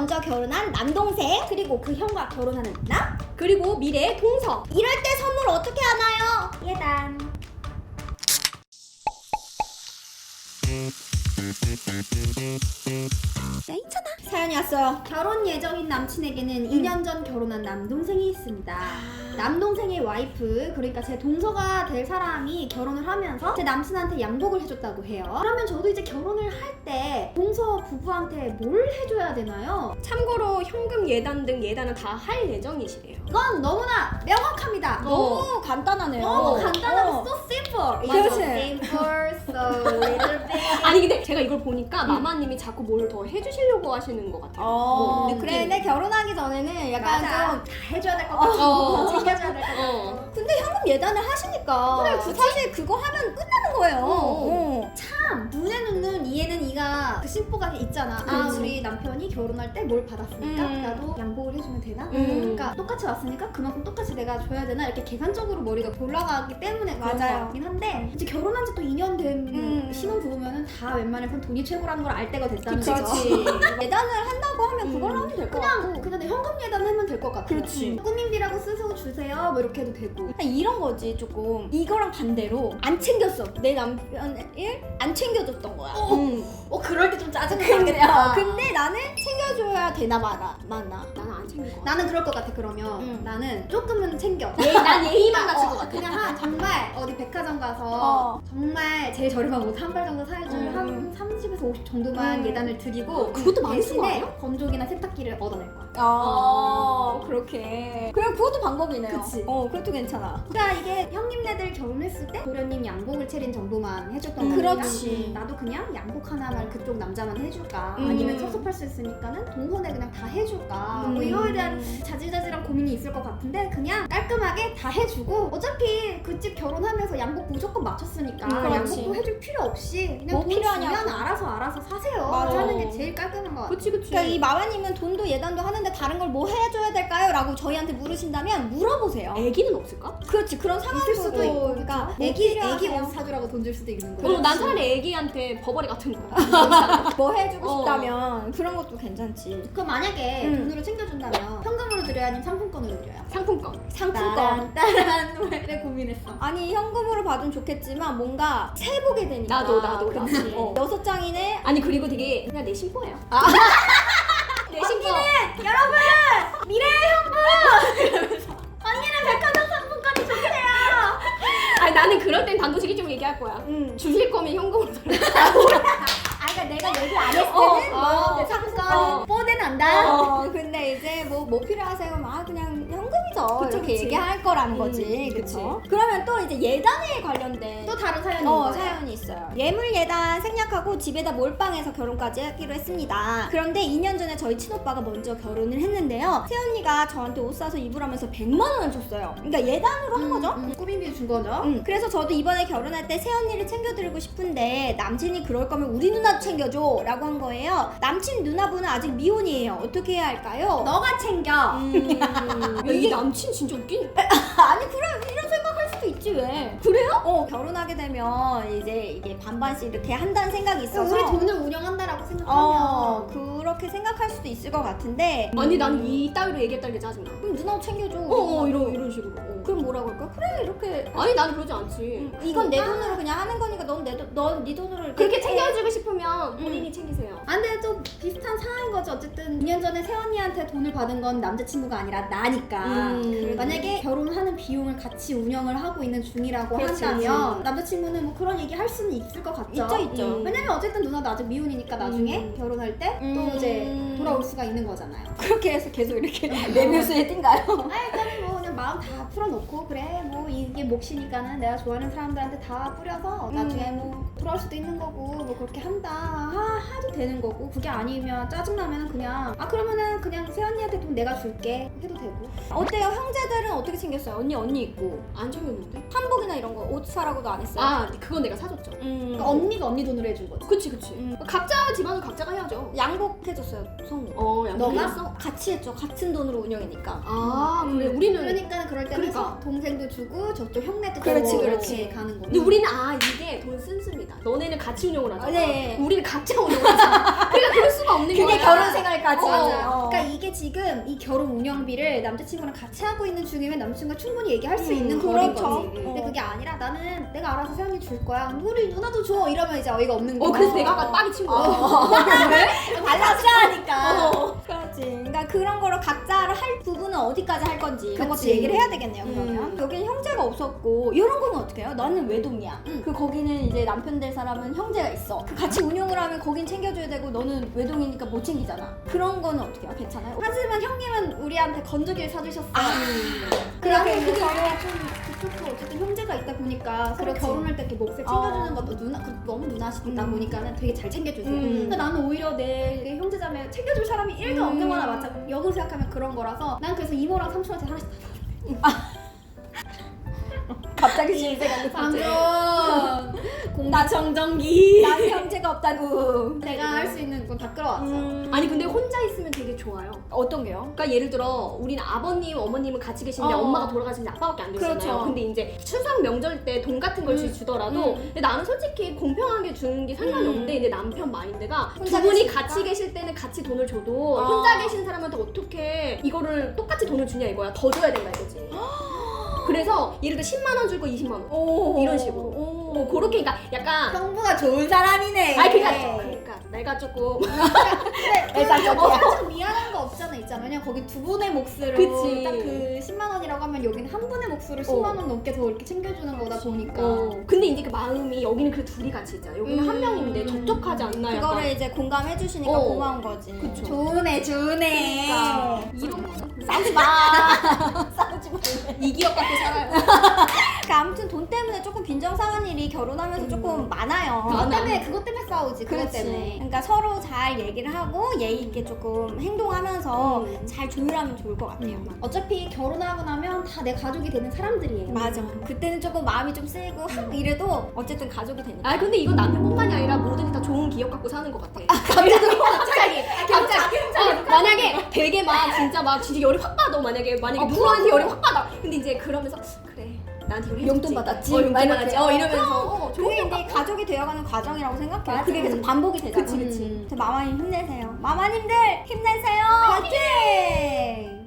먼저 결혼한 남동생 그리고 그 형과 결혼하는 나 그리고 미래의 동서. 이럴 때 선물 어떻게 하나요? 예단 야 있잖아 사연이 왔어요. 결혼 예정인 남친에게는 2년 전 결혼한 남동생이 있습니다. 남동생의 와이프 그러니까 제 동서가 될 사람이 결혼을 하면서 제 남친한테 양복을 해줬다고 해요. 그러면 저도 이제 결혼을 할 때 동서 부부한테 뭘 해줘야 되나요? 참고로 현금 예단 등 예단은 다 할 예정이시래요. 이건 너무나 명확합니다. 너무 간단하네요. 너무 간단하고 so simple. It's so simple, so little bit. 아니 근데 제가 이걸 보니까 마마님이 자꾸 뭘 더 해주시려고 하시는 것 같아요. 어, 뭐, 그래, 근데 결혼하기 전에는 약간 맞아. 좀 다 해줘야 될것 어. 같고 챙겨줘야 될 것 같고 어. 근데 현금 예단을 하시니까 그래, 굳이? 사실 그거 하면 끝나는 거예요 어. 어. 참 눈에는 눈 이에는 이가 그 심보가 있잖아 아 그렇지. 우리 남편이 결혼할 때 뭘 받았으니까 음. 나도 양복을 해주면 되나? 음. 그러니까 똑같이 왔으니까 그만큼 똑같이 내가 줘야 되나? 이렇게 계산적으로 머리가 돌아가기 때문에 그런 맞아요. 같긴 한데 이제 결혼한 지 또 2년 된 음. 신혼 부부면은 다 웬만해선 돈이 최고라는 걸 알 때가 됐다는 거죠. 예단을 한다고 하면 음. 그걸 로 하면 될 것 같고 그냥 현금 예단 하면 될 것 같아요 그렇지. 음. 꾸민비라고 쓰셔 주세요 뭐 이렇게 해도 되고 그냥 이런 거지 조금. 이거랑 반대로 안 챙겼어. 내 남편을 안 챙겨줬던 거야. 음. 어 그럴 때 좀 짜증이 근데, 나겠다. 어, 근데 나는 챙겨줘야 되나 마나 마나 같아. 나는 그럴 것 같아 그러면 음. 나는 조금은 챙겨 예, 난 예의만 갖출 어, 것 같아. 그냥 한 정말 어디 백화점 가서 어. 정말 제일 저렴한 옷 한 벌 정도 사줄 음. 한 30에서 50 정도만 음. 예단을 드리고 그것도 많이 쓴거 대신에 아니야? 건조기나 세탁기를 얻어낼 거야 어 그렇게 그럼 그것도 방법이네요 그치. 어 그것도 괜찮아 그러니까 이게 형님네들 결혼했을 때 도련님 양복을 차린 정도만 해줬던 음, 거니까 그렇지. 나도 그냥 양복 하나만 그쪽 남자만 해줄까 음. 아니면 섭섭할 수 있으니까는 동선에 그냥 다 해줄까 음. 뭐 이 거에 대한 자질자질한 고민이 있을 것 같은데 그냥 깔끔하게 다 해주고 어차피 그 집 결혼하면서 양복 무조건 맞췄으니까 음, 그렇지. 양복도 해줄 필요 없이 그냥 뭐돈 필요하냐고. 주면 알아서 알아서 사세요 맞아. 하는 게 제일 깔끔한 것 같아 그치 그치. 그러니까 이 마마님은 돈도 예단도 하는데 다른 걸 뭐 해줘야 될까요? 라고 저희한테 물으신다면 물어보세요 애기는 없을까? 그렇지 그런 상황도 있을 수도 있고 그러니까 뭐 애기 애기 필요하세요? 옷 사주라고 돈 줄 수도 있는 어, 거야 난 차라리 애기한테 버버리 같은 거. 뭐 해주고 어. 싶다면 그런 것도 괜찮지 그럼 만약에 음. 돈으로 챙겨준다 면 현금으로 드려야 아니면 상품권으로 드려요? 상품권. 상품권 따란 왜 고민했어? 아니 현금으로 받으면 좋겠지만 뭔가 세 보게 되니까 나도, 나도, 그치? 나도. 어. 여섯 장이네 아니 그리고 되게 그냥 내 심보예요. 내 심보. 언니는 백화점 상품권이 좋대요. 아니 나는 그럴 땐 단도직입적으로 얘기할 거야. 응. 주실 거면 현금으로 드려. 아 그러니까 내가 얘기 안 했을 어, 때는 어, 뭐 상품권 뽀대 난다. 어 근데 이제 뭐 뭐 필요하세요? 아 그냥 현금 이죠 그쵸, 이렇게 그치. 얘기할 거라는 음, 거지 그치. 그쵸? 그러면 또 이제 예단에 관련된 또 다른 사연이 어, 있는. 사연이 있어요. 예물 예단 생략하고 집에다 몰빵해서 결혼까지 하기로 했습니다. 그런데 2년 전에 저희 친오빠가 먼저 결혼을 했는데요. 새언니가 저한테 옷 사서 입으라면서 100만 원을 줬어요. 그러니까 예단으로 한 거죠. 음, 꾸민비 준 거죠. 음, 그래서 저도 이번에 결혼할 때 새언니를 챙겨드리고 싶은데 남친이 그럴 거면 우리 누나 챙겨줘 라고 한 거예요. 남친 누나분은 아직 미혼이에요. 어떻게 해야 할까요? 너가 챙겨. 음, 야, 이남 친 진짜 웃긴. 아니 그래 이런 생각할 수도 있지 왜? 그래요? 어 결혼하게 되면 이제 이게 반반씩 이렇게 한다는 생각이 있어서 우리 돈을 운영한다라고 생각하면 어 그렇게 생각할 수도 있을 것 같은데 아니 난 이 따위로 얘기했다는 게 짜증나. 그럼 누나 옷 챙겨줘 어, 어 이런 이런 식으로. 어. 뭐라고 할까? 그래 이렇게 아니 나는 그러지 않지. 음, 이건 내 돈으로 그냥 하는 거니까 넌내돈넌네 돈으로 이렇게 그렇게 해. 챙겨주고 싶으면 본인이 챙기세요. 아, 근데 또 비슷한 상황인 거지. 어쨌든 2년 전에 세언니한테 돈을 받은 건 남자친구가 아니라 나니까. 음. 만약에 결혼하는 비용을 같이 운영을 하고 있는 중이라고 그렇지, 한다면 그렇지. 남자친구는 뭐 그런 얘기 할 수는 있을 것 같죠. 있죠 있죠 음. 왜냐면 어쨌든 누나도 아직 미혼이니까 나중에 음. 결혼할 때 또 음. 이제 돌아올 수가 있는 거잖아요. 그렇게 해서 계속 이렇게 내묘수에 띈가요? 아 일단은 뭐 마음 다 풀어놓고 그래 뭐 이게 몫이니까는 내가 좋아하는 사람들한테 다 뿌려서 나중에 음. 뭐 돌아올 수도 있는 거고 뭐 그렇게 한다 하, 하도 되는 거고 그게 아니면 짜증나면 그냥 아 그러면은 그냥 세언니한테 돈 내가 줄게 해도 되고 어때요? 형제들은 어떻게 챙겼어요? 언니 언니 있고 안 챙겼는데? 한복이나 이런 거 옷 사라고도 안 했어요? 아 그건 내가 사줬죠. 음. 그러니까 언니가 언니 돈으로 해준 거지 그치 그치. 음. 각자 집안은 각자가 해야죠. 양복 해줬어요 성우 어 너가? 양보했어? 같이 했죠 같은 돈으로 운영이니까 아 음. 그래 우리는 그러니까 그러니까 그럴 때는 그러니까. 서- 동생도 주고 저쪽 형네도 그렇지, 주고 그렇지. 이렇게 가는 거. 근데 우리는 아 이게 돈 쓴습니다. 너네는 같이 운영을 하잖아. 네. 우리는 각자 운영을 하잖아. 그러니까 그럴 수가 없는 거야. 그게 결혼 생활까지. 맞아. 어. 그러니까 이게 지금 이 결혼 운영비를 남자친구랑 같이 하고 있는 중이면 남친과 충분히 얘기할 수 음, 있는 거리인 그렇죠. 거지. 근데 어. 그게 아니라 나는 내가 알아서 세연이 줄 거야. 우리 누나도 줘. 이러면 이제 어이가 없는 거야. 어 그래서 내가 아까 빡이 친 거야. 어. 그렇지. 그러니까 그런 거를 각자를 할 부분은 어디까지 할 건지 그런 것도 그치. 얘기를 해야 되겠네요. 음. 그러면 여기는 형제가 없었고 이런 거는 어떻게 해요? 나는 외동이야. 음. 그 거기는 이제 남편 될 사람은 형제가 있어. 그 같이 운용을 하면 거긴 챙겨줘야 되고 너는 외동이니까 못 챙기잖아. 그런 거는 어떻게 해요? 괜찮아요? 하지만 형님은 우리한테 건조기를 사주셨어. 아. 그렇게 그렇게 그게 해서- 좀 그쪽도 어쨌든 형제가 있다 보니까 서로 그렇지. 결혼할 때 이렇게 챙겨주는 어. 것도 누나 그 너무 누나시다 음. 보니까는 되게 잘 챙겨주세요. 음. 근데 나는 오히려 내 형제자매 챙겨줄 사람이 1도 음. 없는 거나 마찬 역으로 생각하면 그런 거라서 난 그래서 이모랑 삼촌한테 하나씩 다 갑자기 질색하는 방금 공기청정기. 난 형제가 없다고. 내가 할 수 있는 건 다 끌어왔어. 음. 아니 근데 혼자 있으면 되게 좋아요. 어떤 게요? 그러니까 예를 들어 우리는 아버님, 어머님은 같이 계신데 어. 엄마가 돌아가시는데 아빠밖에 안 계시잖아요. 그렇죠. 근데 이제 추석 명절 때 돈 같은 걸 음. 주더라도 음. 근데 나는 솔직히 공평하게 주는 게 상관이 음. 없는데 근데 남편 마인드가 혼자 두 분이 계시니까? 같이 계실 때는 같이 돈을 줘도 아. 혼자 계신 사람한테 어떻게 이거를 똑같이 돈을 주냐 이거야. 더 줘야 된다 이거지. 그래서 예를 들어 10만 원 줄 거 20만 원. 오. 이런 식으로. 오. 뭐 그렇게 그러니까 약간 형부가 좋은 사람이네. 아니 그러니까 그러니까 내가 조금 근데. 어, 사실 미안한 거 없잖아 있잖아. 왜냐면 거기 두 분의 몫으로 그치. 딱그 10만 원이라고 하면 여기는 한 분의 몫으로 10만 원 넘게 더 이렇게 챙겨주는 거다 보니까. 어, 근데 이제 그 마음이 여기는 그 둘이 같이 있잖아. 여기는 음. 한 명인데 적적하지 않나 약간. 그거를 이제 공감해 주시니까 어. 고마운 거지. 그쵸. 좋으네, 좋으네. 그러니까. 이런 거는 싸우지 마. 싸우지 마. 이 기억 갖고 살아요. 그러니까 아무튼 돈 때문에 조금 빈정상한 일이 결혼하면서 조금 많아요. 그것. 때문에 그것 때문에 싸우지. 그것 그렇지. 때문에. 그러니까 서로 잘 얘기를 하고 예의 있게 조금 행동하면서 음. 잘 조율하면 좋을 것 같아요. 어차피 결혼하고 나면 다 내 가족이 되는 사람들이에요. 맞아. 그때는 조금 마음이 좀 쓰이고 하, 이래도 어쨌든 가족이 되니까. 아 근데 이건 남편뿐만이 아니라 모든 다 좋은 기억 갖고 사는 것 같아. 갑자기 갑자기 갑자기 어, 만약에 되게 막 진짜 막 진짜 열이 확 받아 만약에 만약에 어, 누구한테 열이 확 받아. 근데 이제 그러면서 그래 나한테. 용돈 받았지. 어, 용돈 막 받았지. 이렇게. 어 이러면서 어, 그게 기억 이제. 가족이 되어가는 과정이라고 생각해요. 맞아. 그게 계속 반복이 되잖아. 그치, 그치. 음. 마마님 힘내세요. 마마님들 힘내세요. 화이팅!